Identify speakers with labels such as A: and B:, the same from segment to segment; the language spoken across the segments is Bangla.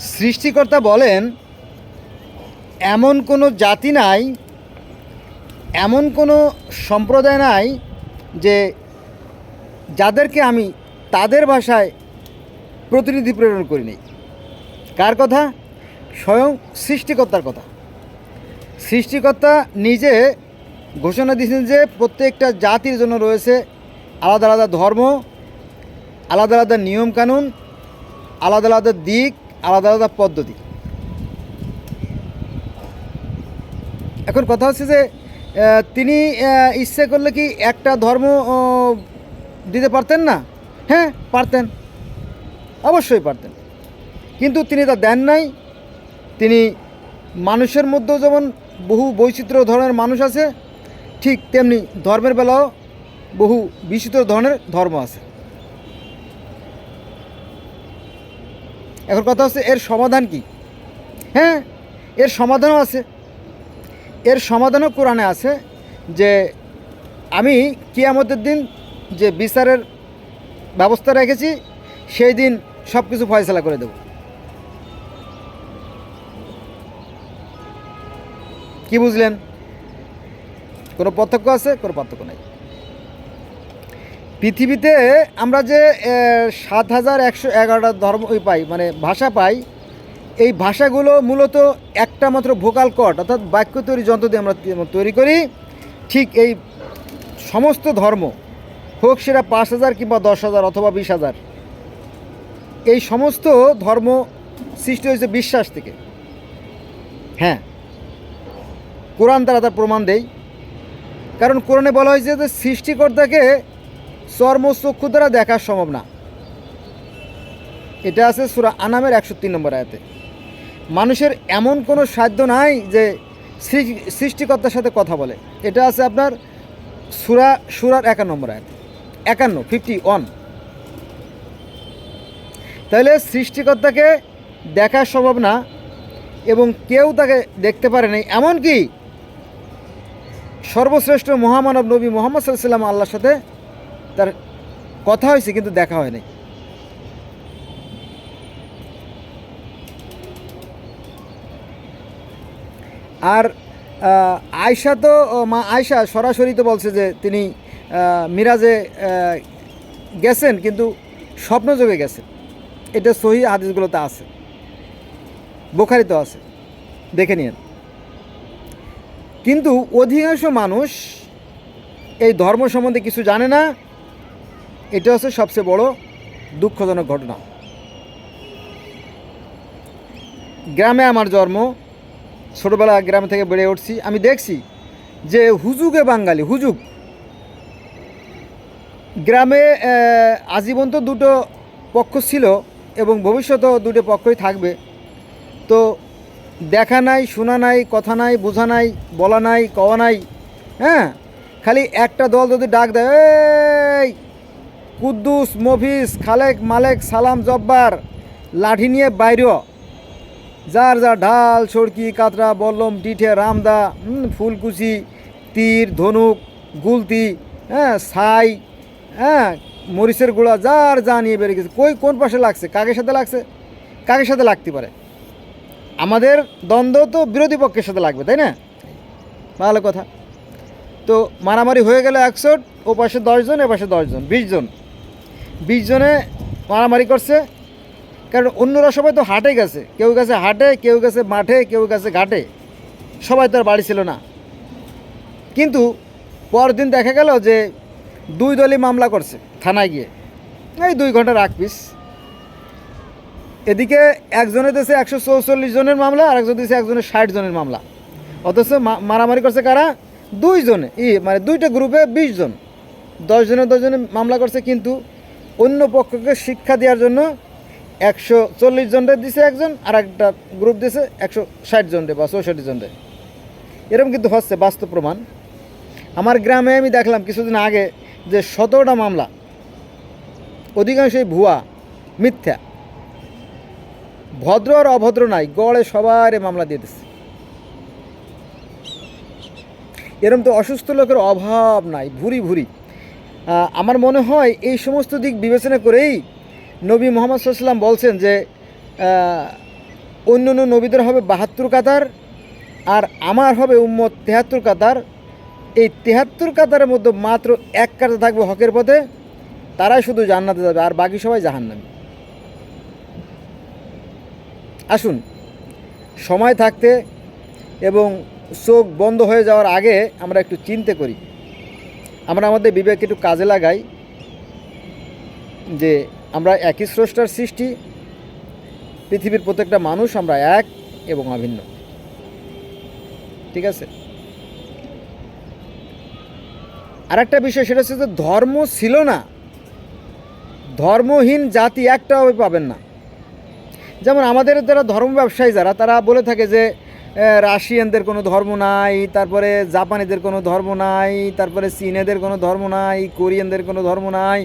A: সৃষ্টিকর্তা বলেন, এমন কোনো জাতি নাই, এমন কোনো সম্প্রদায় নাই যে যাদেরকে আমি তাদের ভাষায় প্রতিনিধি প্রেরণ করিনি। কার কথা? স্বয়ং সৃষ্টিকর্তার কথা। সৃষ্টিকর্তা নিজে ঘোষণা দিয়েছেন যে প্রত্যেকটা জাতির জন্য রয়েছে আলাদা আলাদা ধর্ম, আলাদা আলাদা নিয়মকানুন, আলাদা আলাদা দিক আলাদা আলাদা পদ্ধতি। এখন কথা হচ্ছে যে তিনি ইচ্ছে করলে কি একটা ধর্ম দিতে পারতেন না? হ্যাঁ পারতেন। অবশ্যই পারতেন। কিন্তু তিনি তা দেন নাই। তিনি মানুষের মধ্যেও যেমন বহু বৈচিত্র্য ধরনের মানুষ আছে, ঠিক তেমনি ধর্মের বেলাও বহু বিচিত্র ধরনের ধর্ম আছে। এখন কথা হচ্ছে, এর সমাধান কি? হ্যাঁ এর সমাধানও আছে। এর সমাধানও কোরআনে আছে যে আমি কিয়ামতের দিন যে বিচারের ব্যবস্থা রেখেছি, সেই দিন সব কিছু ফয়সলা করে দেব। কি বুঝলেন? কোনো পার্থক্য আছে, কোনো পার্থক্য নেই। পৃথিবীতে আমরা যে সাত হাজার একশো এগারোটা ধর্ম পাই মানে ভাষা পাই, এই ভাষাগুলো মূলত একটা মাত্র ভোকাল কট অর্থাৎ বাক্য তৈরি যন্ত্র দিয়ে আমরা তৈরি করি। ঠিক এই সমস্ত ধর্ম, হোক সেটা পাঁচ হাজার কিংবা দশ হাজার অথবা বিশ হাজার, এই সমস্ত ধর্ম সৃষ্টি হয়েছে বিশ্বাস থেকে। হ্যাঁ কোরআন তারা তার প্রমাণ দেয়। কারণ কোরআনে বলা হয়েছে যে সৃষ্টিকর্তাকে চর্মচক্ষু দ্বারা দেখা সম্ভব না। এটা আছে সুরা আনামের একশো তিন নম্বর আয়াতে। মানুষের এমন কোনো সাধ্য নাই যে সৃষ্টিকর্তার সাথে কথা বলে। এটা আছে আপনার সুরা, সুরার একান্ন নম্বর আয়াত। একান্ন ফিফটি ওয়ান তাহলে সৃষ্টিকর্তাকে দেখা সম্ভব না এবং কেউ তাকে দেখতে পারে নাই। এমনকি সর্বশ্রেষ্ঠ মহামানব নবী মোহাম্মদ সাল্লাম আল্লাহর সাথে তার কথা হয়েছে, কিন্তু দেখা হয়নি। আর আয়শা তো মা আয়শা সরাসরি তো বলছে যে তিনি মিরাজে গেছেন, কিন্তু স্বপ্নযোগে গেছেন। এটা সহি হাদিসগুলোতে আছে। বোখারিতে আছে। দেখে নিন কিন্তু অধিকাংশ মানুষ এই ধর্ম সম্বন্ধে কিছু জানে না। এটা হচ্ছে সবচেয়ে বড় দুঃখজনক ঘটনা। গ্রামে আমার জন্ম, ছোটোবেলা গ্রাম থেকে বেড়ে উঠছি। আমি দেখছি যে হুজুগে বাঙালি, হুজুগ। গ্রামে আজীবন তো দুটো পক্ষ ছিল এবং ভবিষ্যতেও দুটো পক্ষই থাকবে। তো দেখা নাই, শোনা নাই, কথা নাই, বোঝা নাই, বলা নাই, কওয়া নাই হ্যাঁ? খালি একটা দল যদি ডাক দেয় কুদ্দুস মফিস খালেক, মালেক, সালাম, জব্বার, লাঠি নিয়ে বাইর। যার যা ঢাল, সড়কি, কাতরা, বল্লম ডিঠে রামদা ফুলকুচি, তীর, ধনুক, গুলতি হ্যাঁ ছাই হ্যাঁ মরিচের গুঁড়া, যার যা নিয়ে বেরিয়ে গেছে। কই, কোন পাশে লাগছে? কাকের সাথে লাগছে? কাকের সাথে লাগতে পারে? আমাদের দ্বন্দ্ব তো বিরোধী পক্ষের সাথে লাগবে, তাই না? ভালো কথা। তো মারামারি হয়ে গেলে একশো ও পাশে দশজন, এ পাশে দশজন, বিশ জন। বিশ জনে মারামারি করছে। কারণ অন্যরা সবাই তো হাটে গেছে। কেউ গেছে হাটে, কেউ গেছে মাঠে, কেউ গেছে ঘাটে। সবাই তো আর বাড়ি ছিল না। কিন্তু পরদিন দেখা গেল যে দুই দলই মামলা করছে থানায় গিয়ে। এই দুই ঘণ্টা রাখ পিস। এদিকে একজনের দেশে একশো চৌচল্লিশ জনের মামলা আর একজন দেশে একজনের ষাট জনের মামলা। অথচ মারামারি করছে কারা? দুইজনে ই মানে দুইটা গ্রুপে বিশ জন। দশজনে দশজনে মামলা করছে কিন্তু অন্য পক্ষকে শিক্ষা দেওয়ার জন্য একশো চল্লিশ জনরে দিছে একজন আর একটা গ্রুপ দিছে একশো ষাট জনরে বা চৌষট্টি জনরে। এরকম কিন্তু হচ্ছে বাস্তব প্রমাণ। আমার গ্রামে আমি দেখলাম কিছুদিন আগে যে সতেরোটা মামলা, অধিকাংশই ভুয়া, মিথ্যা। ভদ্র আর অভদ্র নাই, গড়ে সবার মামলা দিয়ে দিচ্ছে এরম তো অসুস্থ লোকের অভাব নাই, ভুরি ভুরি। আমার মনে হয় এই সমস্ত দিক বিবেচনা করেই নবী মোহাম্মদ সাল্লাম বলছেন যে অন্য অন্য নবীদের হবে বাহাত্তর কাতার আর আমার হবে উম্মত তেহাত্তর কাতার। এই তেহাত্তর কাতারের মধ্যে মাত্র এক কাতার থাকবে হকের পথে, তারাই শুধু জান্নাতে যাবে আর বাকি সবাই জাহান্নামী। আসুন, সময় থাকতে এবং চোখ বন্ধ হয়ে যাওয়ার আগে আমরা একটু চিন্তে করি। আমরা আমাদের বিবেক একটু কাজে লাগাই যে আমরা একই স্রষ্টার সৃষ্টি, পৃথিবীর প্রত্যেকটা মানুষ আমরা এক এবং অভিন্ন। ঠিক আছে? আর একটা বিষয় সেটা হচ্ছে যে ধর্ম ছিল না, ধর্মহীন জাতি একটাও পাবেন না। যেমন আমাদের যারা ধর্ম ব্যবসায়ী, যারা তারা বলে থাকে যে রাশিয়ানদের কোনো ধর্ম নাই, তারপরে জাপানিদের কোনো ধর্ম নাই, তারপরে চীনেদের কোনো ধর্ম নাই, কোরিয়ানদের কোনো ধর্ম নাই,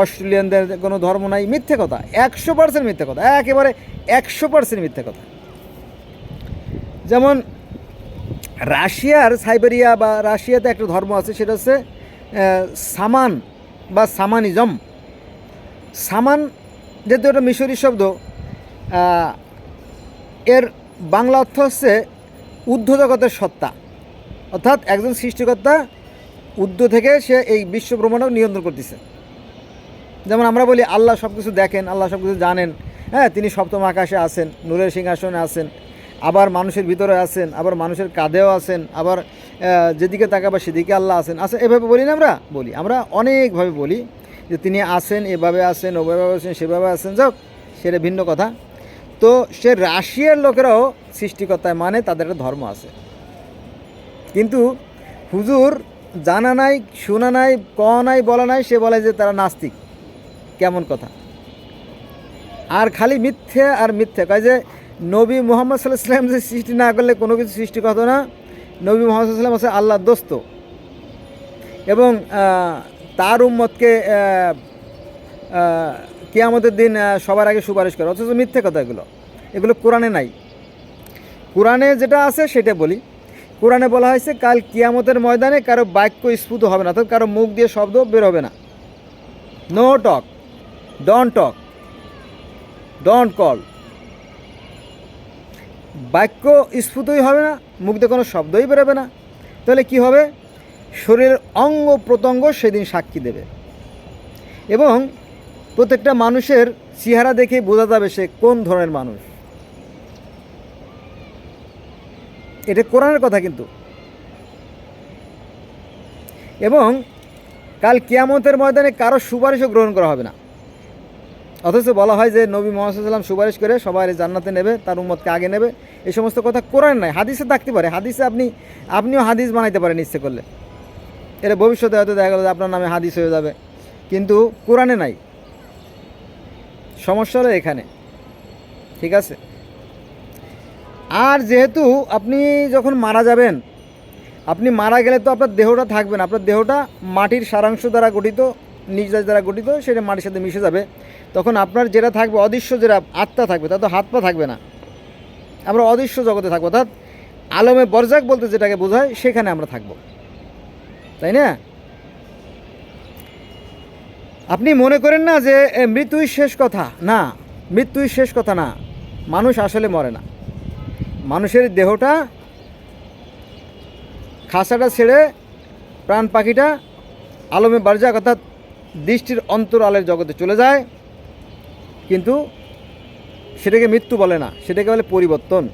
A: অস্ট্রেলিয়ানদের কোনো ধর্ম নাই, মিথ্যে কথা, একশো পার্সেন্ট মিথ্যে কথা, একেবারে একশো পার্সেন্ট মিথ্যে কথা। যেমন রাশিয়ার সাইবেরিয়া বা রাশিয়াতে একটা ধর্ম আছে, সেটা হচ্ছে সামান বা সামানিজম। সামান যেহেতু একটা মিশরি শব্দ এর বাংলা অর্থ হচ্ছে জগতের সত্তা। অর্থাৎ একজন সৃষ্টিকর্তা ঊর্ধ্ব থেকে সে এই বিশ্ব নিয়ন্ত্রণ করতেছে। যেমন আমরা বলি, আল্লাহ সব কিছু দেখেন, আল্লাহ সব কিছু জানেন। হ্যাঁ তিনি সপ্তম আকাশে আছেন, নূরের সিংহাসনে আছেন, আবার মানুষের ভিতরে আছেন, আবার মানুষের কাঁধেও আছেন, আবার যেদিকে তাকাবা সেদিকে আল্লাহ আছেন। আছেন এভাবে বলি না আমরা? বলি। আমরা অনেকভাবে বলি যে তিনি আছেন, এভাবে আছেন, ওভাবে আছেন, সেভাবে আছেন। যাক সেটা ভিন্ন কথা। তো সে রাশিয়ার লোকেরাও সৃষ্টিকর্তায় মানে তাদের একটা ধর্ম আছে। কিন্তু হুজুর জানা নাই, শোনা নাই ক নাই, বলা নাই, সে বলে যে তারা নাস্তিক। কেমন কথা? আর খালি মিথ্যে আর মিথ্যে। কয় যে নবী মোহাম্মদ সাল্লাহ সাল্লাম যে সৃষ্টি না করলে কোনো কিছু সৃষ্টি করতো না। নবী মোহাম্মদ সাল্লাম হচ্ছে আল্লাহর দোস্ত। এবং তার উম্মতকে কিয়ামতের দিন সবার আগে সুপারিশ করে। অথচ মিথ্যে কথা এগুলো। এগুলো কোরআনে নাই। কোরআনে যেটা আছে সেটা বলি। কোরআনে বলা হয়েছে, কাল কিয়ামতের ময়দানে কারও বাক্য স্ফুত হবে না, অর্থাৎ কারও মুখ দিয়ে শব্দ বের হবে না। নো টক ডন টক ডন কল বাক্য স্ফুতই হবে না, মুখ দিয়ে কোনো শব্দই বেরোবে না। তাহলে কি হবে? শরীরের অঙ্গ প্রত্যঙ্গ সেদিন সাক্ষী দেবে। এবং প্রত্যেকটা মানুষের চেহারা দেখে বোঝা যাবে সে কোন ধরনের মানুষ। এটা কোরআনের কথা কিন্তু। এবং কাল কিয়ামতের ময়দানে কারও সুপারিশও গ্রহণ করা হবে না। অথচ বলা হয় যে নবী মোহাম্মদ সাল্লাম সুপারিশ করে সবাই জান্নাতে নেবে, তার উম্মতকে আগে নেবে। এই সমস্ত কথা কোরআন নাই, হাদিসে থাকতে পারে। হাদিসে আপনি, আপনিও হাদিস বানাইতে পারেন ইচ্ছে করলে। এটা ভবিষ্যতে হয়তো দেখা গেল আপনার নামে হাদিস হয়ে যাবে। কিন্তু কোরআনে নাই। সমস্যা হলো এখানে। ঠিক আছে? আর যেহেতু আপনি যখন মারা যাবেন, আপনি মারা গেলে তো আপনার দেহটা থাকবে না। আপনার দেহটা মাটির সারাংশ দ্বারা গঠিত নিজ দ্বারা গঠিত, সেটা মাটির সাথে মিশে যাবে। তখন আপনার যেটা থাকবে, অদৃশ্য যেটা আত্মা থাকবে তা তো হাত পা থাকবে না। আমরা অদৃশ্য জগতে থাকব, অর্থাৎ আলমে বরজাক বলতে যেটাকে বোঝায়, সেখানে আমরা থাকব। তাই না? আপনি মনে করেন না যে মৃত্যুই শেষ কথা? না, মৃত্যুই শেষ কথা না। মানুষ আসলে মরে না। মানুষের দেহটা খাসাটা ছেড়ে প্রাণ পাখিটা আলমে বারজাক অর্থাৎ দৃষ্টির অন্তরালের জগতে চলে যায়। কিন্তু সেটাকে মৃত্যু বলে না, সেটাকে বলে পরিবর্তন।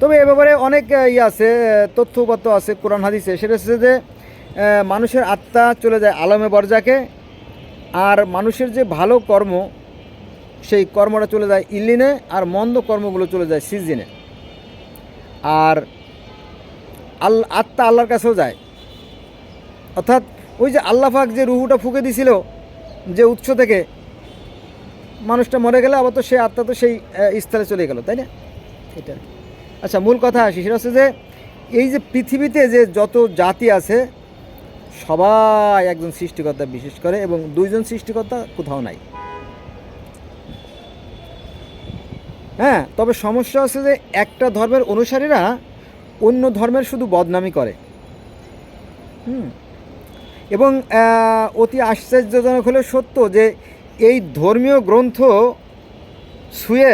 A: তবে এ ব্যাপারে অনেক ইয়ে আছে তথ্যপত্র আছে, কোরআন হাদিসে। সেটা হচ্ছে যে মানুষের আত্মা চলে যায় আলমে বরজাকে আর মানুষের যে ভালো কর্ম সেই কর্মটা চলে যায় ইল্লিনে আর মন্দ কর্মগুলো চলে যায় সিজিনে। আর আল আত্মা আল্লাহর কাছেও যায়। অর্থাৎ ওই যে আল্লাহাক যে রুহুটা ফুকে দিছিল যে উৎস থেকে মানুষটা মরে গেলে আবার তো সেই আত্মা তো সেই স্থলে চলে গেল তাই না? এটা আচ্ছা মূল কথা আসি সেটা হচ্ছে যে এই যে পৃথিবীতে যে যত জাতি আছে সবাই একজন সৃষ্টিকর্তা বিশেষ করে এবং দুইজন সৃষ্টিকর্তা কোথাও নাই। হ্যাঁ তবে সমস্যা হচ্ছে যে একটা ধর্মের অনুসারীরা অন্য ধর্মের শুধু বদনামি করে। হুম। এবং অতি আশ্চর্যজনক হলে সত্য যে এই ধর্মীয় গ্রন্থ ছুঁয়ে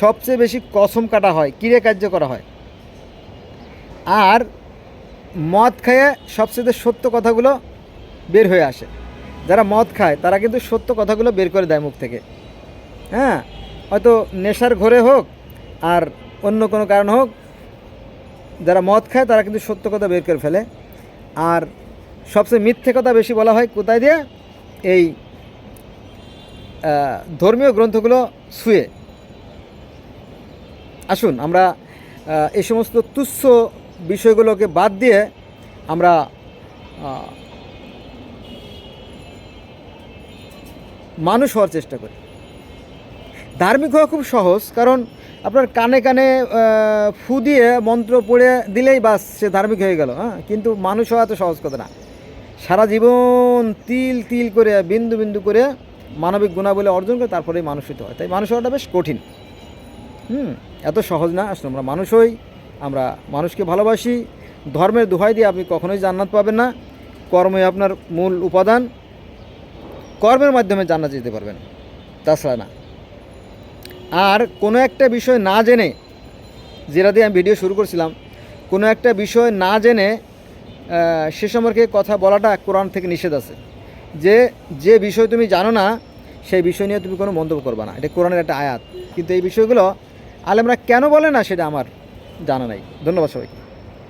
A: সবচেয়ে বেশি কসম কাটা হয়, কিরে কার্য করা হয়। আর মদ খেয়ে সবচেয়ে সত্য কথাগুলো বের হয়ে আসে। যারা মদ খায়, তারা কিন্তু সত্য কথাগুলো বের করে দেয় মুখ থেকে। হ্যাঁ? হয়তো নেশার ঘরে হোক আর অন্য কোনো কারণ হোক, যারা মদ খায়, তারা কিন্তু সত্য কথা বের করে ফেলে। আর সবচেয়ে মিথ্যে কথা বেশি বলা হয় কোথায় দিয়ে? এই ধর্মীয় গ্রন্থগুলো ছুঁয়ে। আসুন, আমরা এই সমস্ত তুচ্ছ বিষয়গুলোকে বাদ দিয়ে আমরা মানুষ হওয়ার চেষ্টা করি। ধার্মিক হওয়া খুব সহজ, কারণ আপনার কানে কানে ফু দিয়ে মন্ত্র পড়ে দিলেই বাস সে ধার্মিক হয়ে গেল হ্যাঁ? কিন্তু মানুষ হওয়া তো সহজ কথা না। সারা জীবন তিল তিল করে, বিন্দু বিন্দু করে মানবিক গুণাবলী অর্জন করে তারপরেই মানুষ হতে হয়। তাই মানুষ হওয়াটা বেশ কঠিন। হুম, এত সহজ না, আসলে আমরা মানুষ হই। আমরা মানুষকে ভালোবাসি। ধর্মের দোহাই দিয়ে আপনি কখনোই জান্নাত পাবেন না। কর্মই আপনার মূল উপাদান। কর্মের মাধ্যমে জান্নাত যেতে পারবেন। তাছাড়া না। আর কোনো একটা বিষয় না জেনে, যেটা দিয়ে আমি ভিডিও শুরু করছিলাম, কোনো একটা বিষয় না জেনে সে সম্পর্কে কথা বলাটা কোরআন থেকে নিষেধ আছে। যে যে বিষয় তুমি জানো না, সেই বিষয় নিয়ে তুমি কোনো মন্তব্য করবে না। এটা কোরআনের একটা আয়াত। কিন্তু এই বিষয়গুলো আলেমরা কেন বলে না সেটা আমার জানা নাই। ধন্যবাদ সবাইকে।